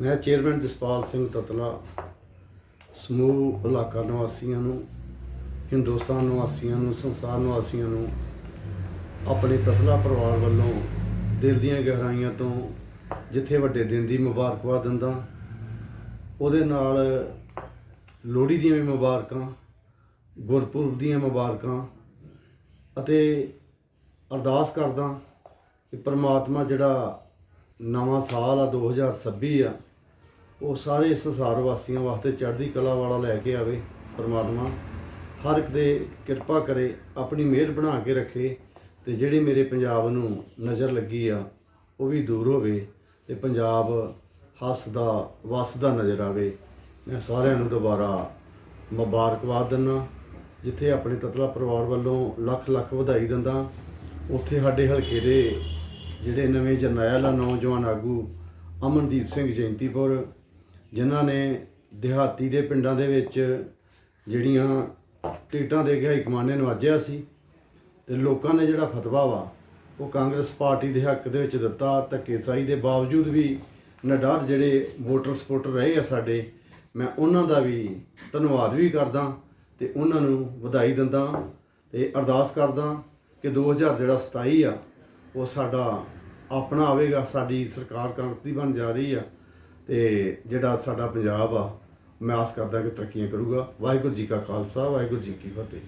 ਮੈਂ ਚੇਅਰਮੈਨ ਜਸਪਾਲ ਸਿੰਘ ਤਤਲਾ, ਸਮੂਹ ਇਲਾਕਾ ਨਿਵਾਸੀਆਂ ਨੂੰ, ਹਿੰਦੁਸਤਾਨ ਨਿਵਾਸੀਆਂ ਨੂੰ, ਸੰਸਾਰ ਨਿਵਾਸੀਆਂ ਨੂੰ, ਆਪਣੇ ਤਤਲਾ ਪਰਿਵਾਰ ਵੱਲੋਂ ਦਿਲ ਦੀਆਂ ਗਹਿਰਾਈਆਂ ਤੋਂ ਜਿੱਥੇ ਵੱਡੇ ਦਿਨ ਦੀ ਮੁਬਾਰਕਬਾਦ ਦਿੰਦਾ, ਉਹਦੇ ਨਾਲ ਲੋਹੜੀ ਦੀਆਂ ਵੀ ਮੁਬਾਰਕਾਂ, ਗੁਰਪੁਰਬ ਦੀਆਂ ਮੁਬਾਰਕਾਂ ਅਤੇ ਅਰਦਾਸ ਕਰਦਾ ਕਿ ਪ੍ਰਮਾਤਮਾ ਜਿਹੜਾ ਨਵਾਂ ਸਾਲ ਆ 2026 ਆ। ਉਹ ਸਾਰੇ ਸੰਸਾਰ ਵਾਸੀਆਂ ਵਾਸਤੇ ਚੜ੍ਹਦੀ ਕਲਾ ਵਾਲਾ ਲੈ ਕੇ ਆਵੇ ਪਰਮਾਤਮਾ। ਹਰ ਇੱਕ ਦੇ ਕਿਰਪਾ ਕਰੇ, ਆਪਣੀ ਮਿਹਰ ਬਣਾ ਕੇ ਰੱਖੇ ਤੇ ਜਿਹੜੀ ਮੇਰੇ ਪੰਜਾਬ ਨੂੰ ਨਜ਼ਰ ਲੱਗੀ ਆ, ਉਹ ਵੀ ਦੂਰ ਹੋਵੇ ਤੇ ਪੰਜਾਬ ਹੱਸਦਾ, ਵਸਦਾ ਨਜ਼ਰ ਆਵੇ। ਮੈਂ ਸਾਰਿਆਂ ਨੂੰ ਦੁਬਾਰਾ ਮੁਬਾਰਕਬਾਦ ਦਿੰਦਾ, ਜਿੱਥੇ ਆਪਣੇ ਤਤਲਾ ਪਰਿਵਾਰ ਵੱਲੋਂ ਲੱਖ ਲੱਖ ਵਧਾਈ ਦਿੰਦਾ, ਉੱਥੇ ਸਾਡੇ ਹਲਕੇ ਦੇ ਜਿਹੜੇ ਨਵੇਂ ਜਰਨੈਲ ਆ, ਨੌਜਵਾਨ ਆਗੂ ਅਮਨਦੀਪ ਸਿੰਘ ਜੈਂਤੀਪੁਰ, ਜਿਨ੍ਹਾਂ ਨੇ ਦਿਹਾਤੀ ਦੇ ਪਿੰਡਾਂ ਦੇ ਵਿੱਚ ਜਿਹੜੀਆਂ ਟਿਕਟਾਂ ਦੇ ਕੇ ਹਾਈ ਕਮਾਂਡ ਨੇ ਨਵਾਜਿਆ ਸੀ ਤੇ ਲੋਕਾਂ ਨੇ ਜਿਹੜਾ ਫਤਵਾ ਵਾ, ਉਹ ਕਾਂਗਰਸ ਪਾਰਟੀ ਦੇ ਹੱਕ ਦੇ ਵਿੱਚ ਦਿੱਤਾ। ਧੱਕੇਸਾਈ ਦੇ ਬਾਵਜੂਦ ਵੀ ਨਡਰ ਜਿਹੜੇ ਵੋਟਰ ਸਪੋਰਟਰ ਰਹੇ ਆ ਸਾਡੇ, ਮੈਂ ਉਹਨਾਂ ਦਾ ਵੀ ਧੰਨਵਾਦ ਵੀ ਕਰਦਾ ਤੇ ਉਹਨਾਂ ਨੂੰ ਵਧਾਈ ਦਿੰਦਾ ਤੇ ਅਰਦਾਸ ਕਰਦਾ ਕਿ 2000 ਜਿਹੜਾ 27 ਆ ਉਹ ਸਾਡਾ ਆਪਣਾ ਆਵੇਗਾ, ਸਾਡੀ ਸਰਕਾਰ ਕਾਂਗਰਸ ਦੀ ਬਣ ਜਾ ਰਹੀ ਆ ਤੇ ਜਿਹੜਾ ਸਾਡਾ ਪੰਜਾਬ ਆ, ਮੈਂ ਆਸ ਕਰਦਾ ਕਿ ਤਰੱਕੀਆਂ ਕਰੂਗਾ। ਵਾਹਿਗੁਰੂ ਜੀ ਕਾ ਖਾਲਸਾ, ਵਾਹਿਗੁਰੂ ਜੀ ਕੀ ਫਤਿਹ।